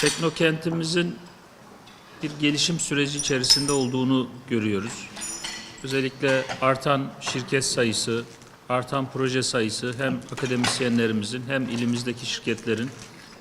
Teknokentimizin bir gelişim süreci içerisinde olduğunu görüyoruz. Özellikle artan şirket sayısı, artan proje sayısı hem akademisyenlerimizin hem ilimizdeki şirketlerin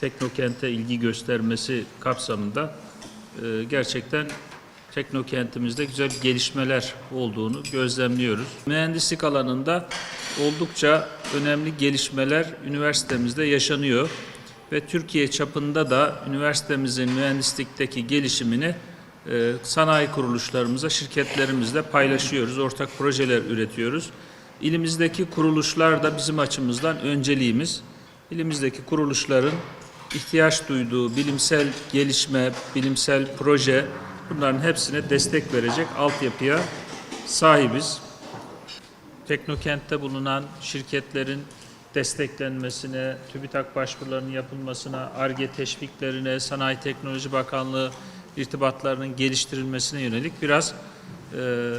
Teknokent'e ilgi göstermesi kapsamında e, gerçekten Teknokentimizde güzel gelişmeler olduğunu gözlemliyoruz. Mühendislik alanında oldukça önemli gelişmeler üniversitemizde yaşanıyor ve Türkiye çapında da üniversitemizin mühendislikteki gelişimini e, sanayi kuruluşlarımıza, şirketlerimizle paylaşıyoruz, ortak projeler üretiyoruz. İlimizdeki kuruluşlar da bizim açımızdan önceliğimiz. İlimizdeki kuruluşların ihtiyaç duyduğu bilimsel gelişme, bilimsel proje bunların hepsine destek verecek altyapıya sahibiz. Teknokent'te bulunan şirketlerin desteklenmesine, TÜBİTAK başvurularının yapılmasına, ARGE teşviklerine, Sanayi Teknoloji Bakanlığı irtibatlarının geliştirilmesine yönelik biraz e,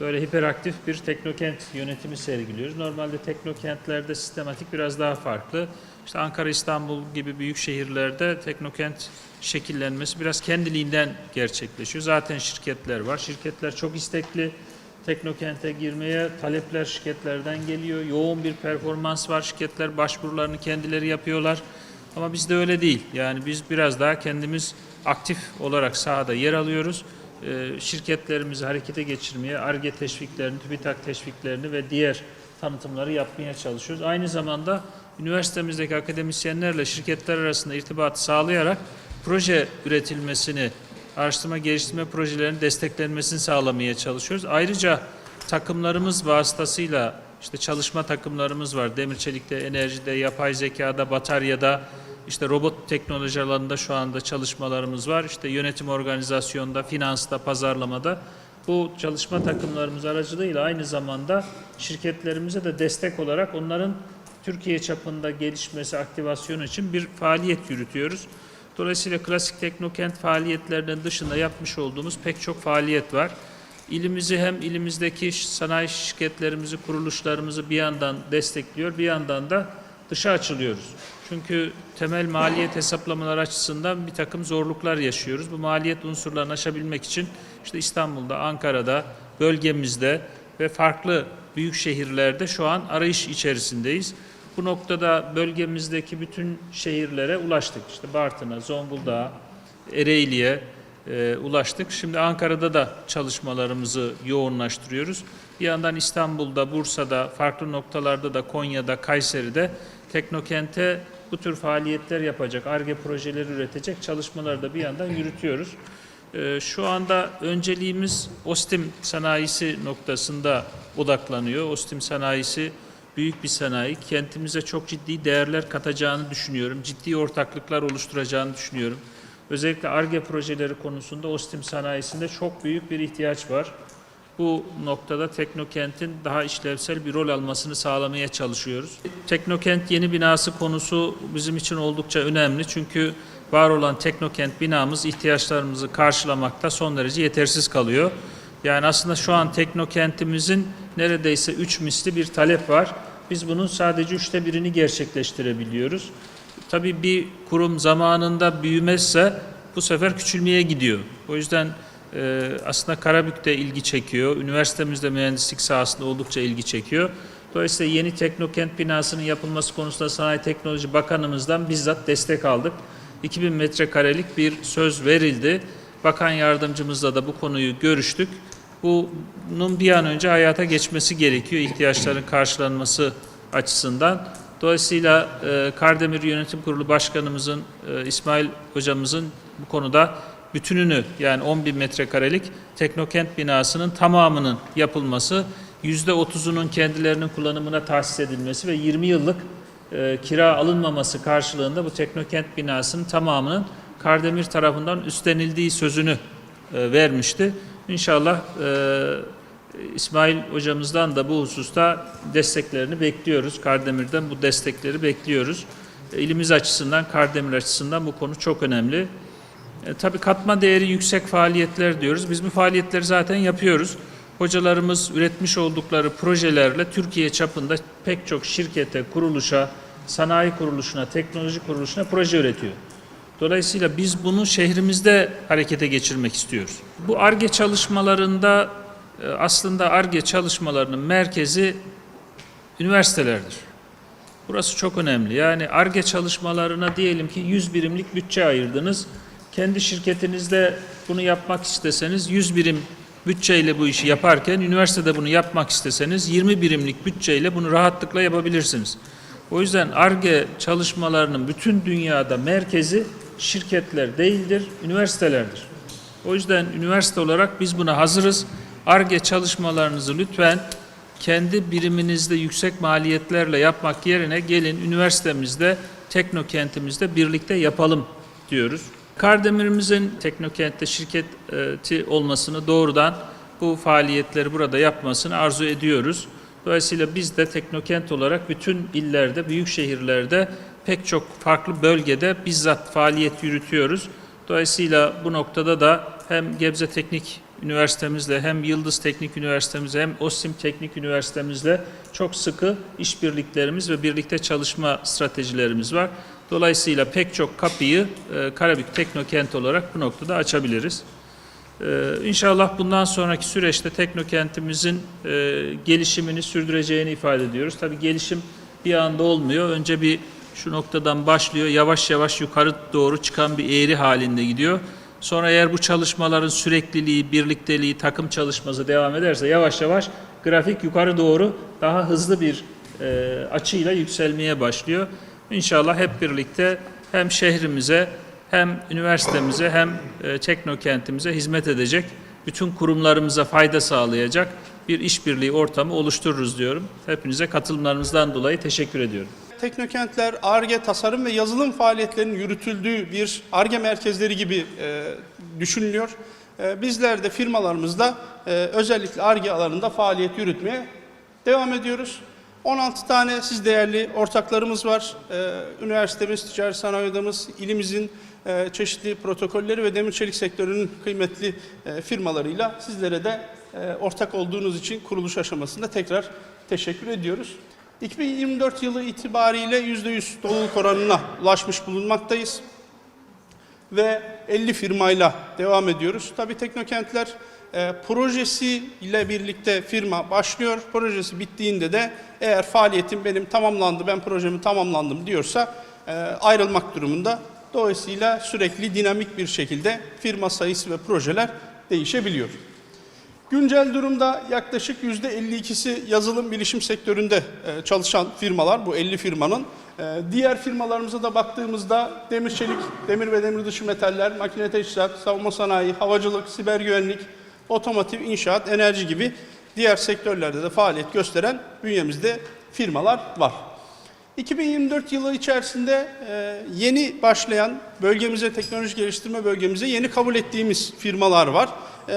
böyle hiperaktif bir teknokent yönetimi sergiliyoruz. Normalde teknokentlerde sistematik biraz daha farklı. İşte Ankara, İstanbul gibi büyük şehirlerde teknokent şekillenmesi biraz kendiliğinden gerçekleşiyor. Zaten şirketler var. Şirketler çok istekli teknokente girmeye talepler şirketlerden geliyor. Yoğun bir performans var. Şirketler başvurularını kendileri yapıyorlar. Ama bizde öyle değil. Yani biz biraz daha kendimiz aktif olarak sahada yer alıyoruz. Ee, şirketlerimizi harekete geçirmeye, ARGE teşviklerini, TÜBİTAK teşviklerini ve diğer tanıtımları yapmaya çalışıyoruz. Aynı zamanda üniversitemizdeki akademisyenlerle şirketler arasında irtibatı sağlayarak proje üretilmesini, araştırma geliştirme projelerinin desteklenmesini sağlamaya çalışıyoruz. Ayrıca takımlarımız vasıtasıyla işte çalışma takımlarımız var. Demir çelikte, enerjide, yapay zekada, bataryada, işte robot teknoloji alanında şu anda çalışmalarımız var. İşte yönetim organizasyonda, finansta, pazarlamada bu çalışma takımlarımız aracılığıyla aynı zamanda şirketlerimize de destek olarak onların Türkiye çapında gelişmesi, aktivasyonu için bir faaliyet yürütüyoruz. Dolayısıyla klasik teknokent faaliyetlerinin dışında yapmış olduğumuz pek çok faaliyet var. İlimizi hem ilimizdeki sanayi şirketlerimizi, kuruluşlarımızı bir yandan destekliyor, bir yandan da dışa açılıyoruz. Çünkü temel maliyet hesaplamaları açısından bir takım zorluklar yaşıyoruz. Bu maliyet unsurlarını aşabilmek için işte İstanbul'da, Ankara'da, bölgemizde ve farklı büyük şehirlerde şu an arayış içerisindeyiz. Bu noktada bölgemizdeki bütün şehirlere ulaştık. İşte Bartın'a, Zonguldak'a, Ereğli'ye e, ulaştık. Şimdi Ankara'da da çalışmalarımızı yoğunlaştırıyoruz. Bir yandan İstanbul'da, Bursa'da, farklı noktalarda da Konya'da, Kayseri'de Teknokent'e bu tür faaliyetler yapacak, ARGE projeleri üretecek çalışmaları da bir yandan yürütüyoruz. E, şu anda önceliğimiz OSTİM sanayisi noktasında odaklanıyor. OSTİM sanayisi büyük bir sanayi. Kentimize çok ciddi değerler katacağını düşünüyorum. Ciddi ortaklıklar oluşturacağını düşünüyorum. Özellikle ARGE projeleri konusunda OSTİM sanayisinde çok büyük bir ihtiyaç var. Bu noktada Teknokent'in daha işlevsel bir rol almasını sağlamaya çalışıyoruz. Teknokent yeni binası konusu bizim için oldukça önemli. Çünkü var olan Teknokent binamız ihtiyaçlarımızı karşılamakta son derece yetersiz kalıyor. Yani aslında şu an Teknokentimizin neredeyse üç misli bir talep var. Biz bunun sadece üçte birini gerçekleştirebiliyoruz. Tabii bir kurum zamanında büyümezse bu sefer küçülmeye gidiyor. O yüzden e, aslında Karabük de ilgi çekiyor. Üniversitemizde mühendislik sahasında oldukça ilgi çekiyor. Dolayısıyla yeni Teknokent binasının yapılması konusunda Sanayi Teknoloji Bakanımızdan bizzat destek aldık. 2000 metrekarelik bir söz verildi. Bakan yardımcımızla da bu konuyu görüştük. Bunun bir an önce hayata geçmesi gerekiyor ihtiyaçların karşılanması açısından. Dolayısıyla e, Kardemir Yönetim Kurulu Başkanımızın, e, İsmail Hocamızın bu konuda bütününü yani 10 bin metrekarelik Teknokent binasının tamamının yapılması, yüzde otuzunun kendilerinin kullanımına tahsis edilmesi ve 20 yıllık e, kira alınmaması karşılığında bu Teknokent binasının tamamının Kardemir tarafından üstlenildiği sözünü e, vermişti. İnşallah e, İsmail hocamızdan da bu hususta desteklerini bekliyoruz. Kardemir'den bu destekleri bekliyoruz. E, İlimiz açısından, Kardemir açısından bu konu çok önemli. E, tabii katma değeri yüksek faaliyetler diyoruz. Biz bu faaliyetleri zaten yapıyoruz. Hocalarımız üretmiş oldukları projelerle Türkiye çapında pek çok şirkete, kuruluşa, sanayi kuruluşuna, teknoloji kuruluşuna proje üretiyor. Dolayısıyla biz bunu şehrimizde harekete geçirmek istiyoruz. Bu ARGE çalışmalarında e, aslında ARGE çalışmalarının merkezi üniversitelerdir. Burası çok önemli. Yani ARGE çalışmalarına diyelim ki 100 birimlik bütçe ayırdınız. Kendi şirketinizde bunu yapmak isteseniz 100 birim bütçeyle bu işi yaparken üniversitede bunu yapmak isteseniz 20 birimlik bütçeyle bunu rahatlıkla yapabilirsiniz. O yüzden ARGE çalışmalarının bütün dünyada merkezi şirketler değildir, üniversitelerdir. O yüzden üniversite olarak biz buna hazırız. ARGE çalışmalarınızı lütfen kendi biriminizde yüksek maliyetlerle yapmak yerine gelin üniversitemizde, teknokentimizde birlikte yapalım diyoruz. Kardemir'imizin teknokentte şirketi olmasını doğrudan bu faaliyetleri burada yapmasını arzu ediyoruz. Dolayısıyla biz de teknokent olarak bütün illerde, büyük şehirlerde pek çok farklı bölgede bizzat faaliyet yürütüyoruz. Dolayısıyla bu noktada da hem Gebze Teknik Üniversitemizle hem Yıldız Teknik Üniversitemizle hem OSİM Teknik Üniversitemizle çok sıkı işbirliklerimiz ve birlikte çalışma stratejilerimiz var. Dolayısıyla pek çok kapıyı e, Karabük Teknokent olarak bu noktada açabiliriz. Ee, İnşallah bundan sonraki süreçte teknokentimizin e, gelişimini sürdüreceğini ifade ediyoruz. Tabii gelişim bir anda olmuyor. Önce bir şu noktadan başlıyor. Yavaş yavaş yukarı doğru çıkan bir eğri halinde gidiyor. Sonra eğer bu çalışmaların sürekliliği, birlikteliği, takım çalışması devam ederse yavaş yavaş grafik yukarı doğru daha hızlı bir e, açıyla yükselmeye başlıyor. İnşallah hep birlikte hem şehrimize hem üniversitemize hem e, teknokentimize hizmet edecek, bütün kurumlarımıza fayda sağlayacak bir işbirliği ortamı oluştururuz diyorum. Hepinize katılımlarınızdan dolayı teşekkür ediyorum. Teknokentler, ARGE, tasarım ve yazılım faaliyetlerinin yürütüldüğü bir ARGE merkezleri gibi e, düşünülüyor. E, bizler de firmalarımızda e, özellikle ARGE alanında faaliyet yürütmeye devam ediyoruz. 16 tane siz değerli ortaklarımız var. E, üniversitemiz, ticaret sanayi odamız, ilimizin e, çeşitli protokolleri ve demir çelik sektörünün kıymetli e, firmalarıyla sizlere de e, ortak olduğunuz için kuruluş aşamasında tekrar teşekkür ediyoruz. 2024 yılı itibariyle %100 doluluk oranına ulaşmış bulunmaktayız ve 50 firmayla devam ediyoruz. Tabii Teknokentler e, projesi ile birlikte firma başlıyor. Projesi bittiğinde de eğer faaliyetim benim tamamlandı, ben projemi tamamlandım diyorsa e, ayrılmak durumunda. Dolayısıyla sürekli dinamik bir şekilde firma sayısı ve projeler değişebiliyor. Güncel durumda yaklaşık %52'si yazılım bilişim sektöründe e, çalışan firmalar, bu 50 firmanın. E, Diğer firmalarımıza da baktığımızda demir çelik, demir ve demir dışı metaller, makine teçhizat, savunma sanayi, havacılık, siber güvenlik, otomotiv, inşaat, enerji gibi diğer sektörlerde de faaliyet gösteren bünyemizde firmalar var. 2024 yılı içerisinde e, yeni başlayan bölgemize, teknoloji geliştirme bölgemize yeni kabul ettiğimiz firmalar var.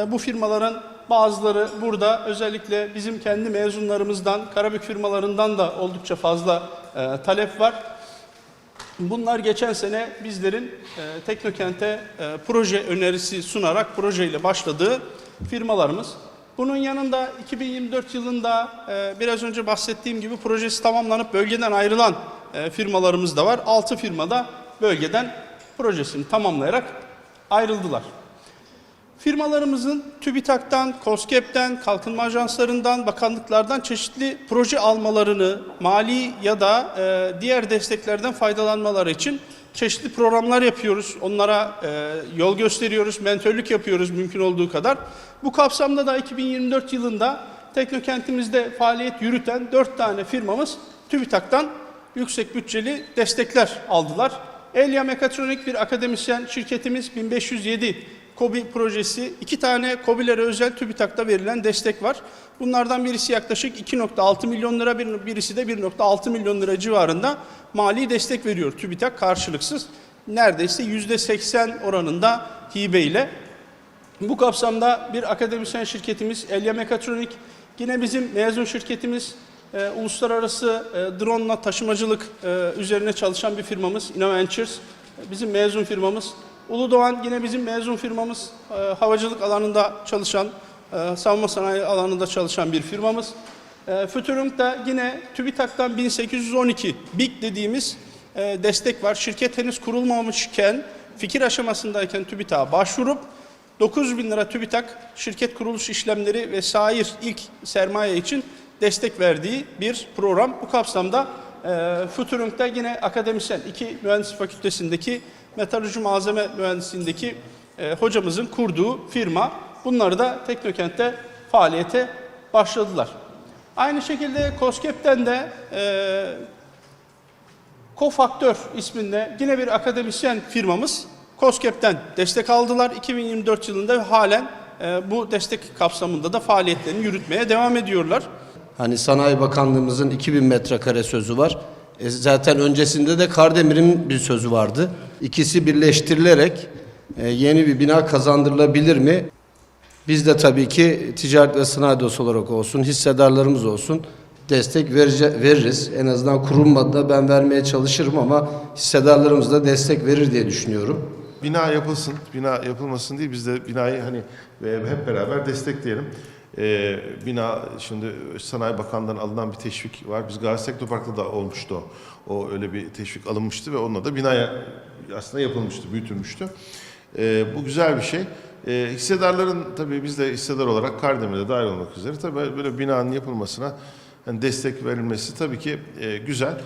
Bu firmaların bazıları burada özellikle bizim kendi mezunlarımızdan, Karabük firmalarından da oldukça fazla e, talep var. Bunlar geçen sene bizlerin e, Teknokent'e e, proje önerisi sunarak projeyle başladığı firmalarımız. Bunun yanında 2024 yılında e, biraz önce bahsettiğim gibi projesi tamamlanıp bölgeden ayrılan e, firmalarımız da var. 6 firma da bölgeden projesini tamamlayarak ayrıldılar. Firmalarımızın TÜBİTAK'tan, KOSGEB'den, kalkınma ajanslarından, bakanlıklardan çeşitli proje almalarını, mali ya da e, diğer desteklerden faydalanmaları için çeşitli programlar yapıyoruz. Onlara e, yol gösteriyoruz, mentörlük yapıyoruz mümkün olduğu kadar. Bu kapsamda da 2024 yılında Teknokentimizde faaliyet yürüten 4 tane firmamız TÜBİTAK'tan yüksek bütçeli destekler aldılar. Elia Mekatronik bir akademisyen şirketimiz 1507 KOBİ projesi. iki tane KOBİ'lere özel TÜBİTAK'ta verilen destek var. Bunlardan birisi yaklaşık 2.6 milyon lira, bir- birisi de 1.6 milyon lira civarında mali destek veriyor TÜBİTAK karşılıksız. Neredeyse %80 oranında hibeyle. Bu kapsamda bir akademisyen şirketimiz Elia Mekatronik, yine bizim mezun şirketimiz e, uluslararası e, drone taşımacılık e, üzerine çalışan bir firmamız Innoventures, bizim mezun firmamız. Uludoğan yine bizim mezun firmamız, e, havacılık alanında çalışan, e, savunma sanayi alanında çalışan bir firmamız. E, Futurum da yine TÜBİTAK'tan 1812 BİK dediğimiz e, destek var. Şirket henüz kurulmamışken fikir aşamasındayken TÜBİTAK'a başvurup 9 bin lira TÜBİTAK şirket kuruluş işlemleri ve sair ilk sermaye için destek verdiği bir program. Bu kapsamda e, Futurum'da yine akademisyen iki mühendislik fakültesindeki metalurji malzeme mühendisliğindeki e, hocamızın kurduğu firma. Bunları da Teknokent'te faaliyete başladılar. Aynı şekilde COSGAP'ten de e, Kofaktör isminde yine bir akademisyen firmamız COSGAP'ten destek aldılar 2024 yılında halen e, bu destek kapsamında da faaliyetlerini yürütmeye devam ediyorlar. Hani Sanayi Bakanlığımızın 2000 metrekare sözü var. E zaten öncesinde de Kardemir'in bir sözü vardı. İkisi birleştirilerek e, yeni bir bina kazandırılabilir mi? Biz de tabii ki ticaret ve sanayi odası olarak olsun, hissedarlarımız olsun destek verece- veririz. En azından kurulmadı ben vermeye çalışırım ama hissedarlarımız da destek verir diye düşünüyorum. Bina yapılsın, bina yapılmasın değil biz de binayı hani e, hep beraber destekleyelim. Ee, bina şimdi Sanayi Bakanlığı'ndan alınan bir teşvik var. Biz Gazi Teknopark'ta da olmuştu o. Öyle bir teşvik alınmıştı ve onunla da binaya aslında yapılmıştı, büyütülmüştü. Ee, bu güzel bir şey. Ee, hissedarların tabii biz de hissedar olarak Kardemir'de dahil olmak üzere tabii böyle binanın yapılmasına hani destek verilmesi tabii ki e, güzel.